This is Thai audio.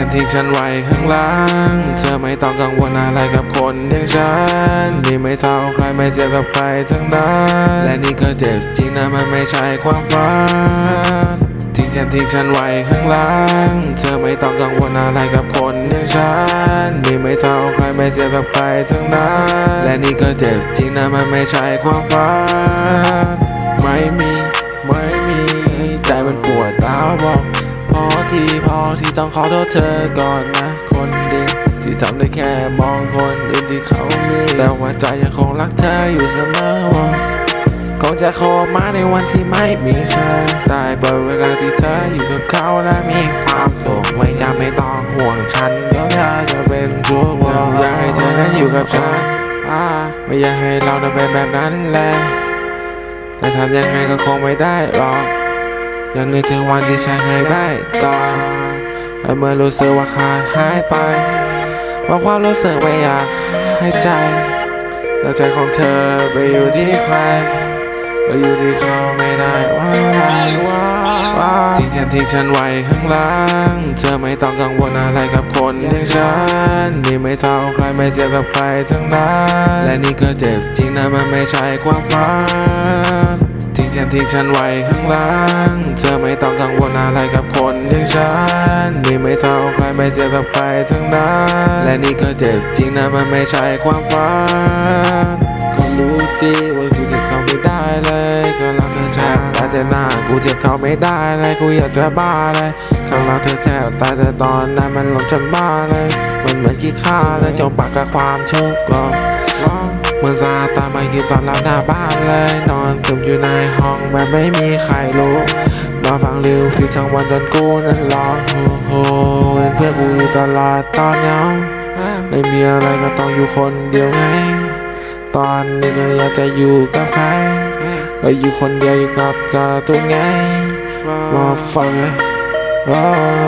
ฉันทิ้งฉันไว้ข้างหลังเธอไม่ต้องกังวลอะไรกับคนอย่างฉัน นี่ไม่เศร้าใครไม่เจ็บกับใครทั้งนั้น และนี่ก็เจ็บจริงนะมันไม่ใช่ความฝันทิ้งฉันทิ้งฉันไว้ข้างหลังเธอไม่ต้องกังวลอะไรกับคนอย่างฉัน นี่ไม่เศร้าใครไม่เจ็บกับใครทั้งนั้น และนี่ก็เจ็บจริงนะมันไม่ใช่ความฝันไม่มีไม่มีใจมันปวดร้าวบอกพอ ทีพอที่ต้องขอโทษเธอก่อนนะ คนดีที่ทำได้แค่มองคนอื่นที่เขามีแต่ว่าใจยังคงรักเธออยู่เสมอว่าคงจะขอมาในวันที่ไม่มีเธอได้เบอร์เวลาที่เธออยู่กับเขาและมีความสุขไม่จำไม่ต้องห่วงฉันเดี๋ยวเธอจะเป็นทุกวันอยากให้เธอนั้นอยู่กับฉันอ่าไม่อยากให้เรานั้นเป็นแบบนั้นแหละแต่ทำยังไงก็คงไม่ได้หรอก ยังนึกถึงวันที่ฉันเคยได้กอดและเมื่อรู้สึกว่าขาดหายไปว่าความรู้สึกไม่อยากให้ใจแล้วใจของเธอไปอยู่ที่ใครไปอยู่ที่เขาไม่ได้ว่าอะไรว่าว่าทิ้งฉันทิ้งฉันไว้ข้างหลังเธอไม่ต้องกังวลอะไรกับคนอย่างฉันนี่ไม่เศร้าใครไม่เจ็บกับใครทั้งนั้น และนี่ก็เจ็บจริงนะมันไม่ใช่ความฝัน งฉันทิ้งฉันไว้ข้างหลัง เธอไม่ต้องกังวลอะไรกับคนอย่างฉัน นี่ไม่เศร้าใครไม่เจ็บกับใครทั้งนั้น และนี่ก็เจ็บจริงนะมันไม่ใช่ความฝันก็รู้ดีว่ากูเจ็บเขาไม่ได้เลยก็รักเธอแทบตายแต่หน้ากูเจ็บเขาไม่ได้เลยกูอยากจะบ้าเลยข้างรักเธอแทบตายแต่ตอนนั้นมันหลงจนบ้าเลย มันเหมือนขี้ข้าเลยจมปากกับความโชคร้อน เหมื่อนซาตามมายืนตอนรับหน้าบ้านเลยนอนซึมอยู่ในห้องแบบไม่มีใครรู้นอนฟังริวพี่ทั้งวันจนกูนั้นร้องโอ้โหเป็นเพื่อนกูอยู่ตลอดตอนเหงาไม่มีอะไรก็ต้องอยู่คนเดียวไง ตอนนี้ก็อยากจะอยู่กับใครก็อยู่คนเดียวอยู่กับการ์ตูนไงว่าฟังไงว่าไปแล้ว